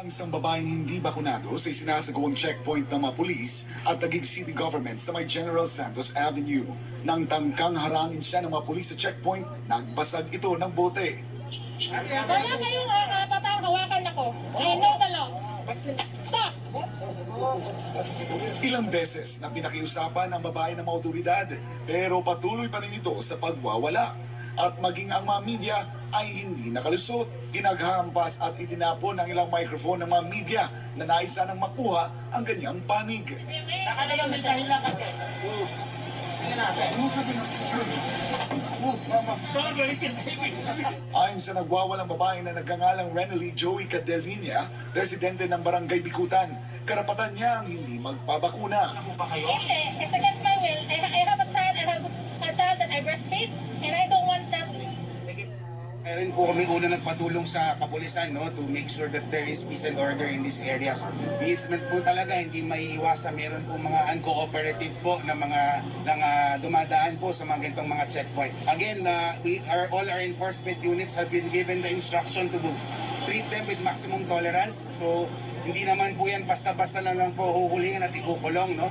Ang isang babaeng hindi bakunado sa isinasagawang checkpoint ng mga pulis at naging city government sa may General Santos Avenue. Nang tangkang harangin siya ng mga pulis sa checkpoint, nagbasag ito ng bote. Wala kayong uh, karapatang hawakan ako. I know the law. Stop! Ilang beses na pinakiusapan ng babae ng mga otoridad pero patuloy pa rin ito sa pagwawala. At maging ang mga media ay hindi nakalusot. Pinaghampas at itinapon ng ilang microphone ng mga media na nais sanang makuha ang ganyang panig. Nakalagang mensahe lang kasi. Ayon sa nagwawalang babae na nagngangalang Renely Joey Cadelina, residente ng Barangay Bikutan, karapatan niya ang hindi magpabakuna. Hindi. It's against my will. I, I have a child. I have a child that I breastfeed. And I don't want that. Meron po kami una nagpatulong sa kapulisan no, to make sure that there is peace and order in these areas. Minsan po talaga hindi maiiwasan meron po mga uncooperative po na mga ng, ah, dumadaan po sa mga ganitong mga checkpoint. Again, uh, we are all our enforcement units have been given the instruction to do treat them with maximum tolerance. So hindi naman po yan basta-basta na lang po huhulingan at ikukulong no.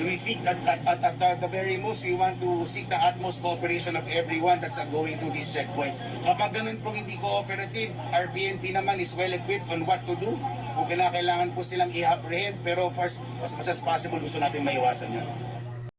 We seek at, at, at, at the, very most, we want to seek the utmost cooperation of everyone that's going through these checkpoints. Kapag ganun pong hindi cooperative, our PNP naman is well equipped on what to do. Kung kailangan po silang i-apprehend, pero first, as much as possible, gusto natin maiwasan yun.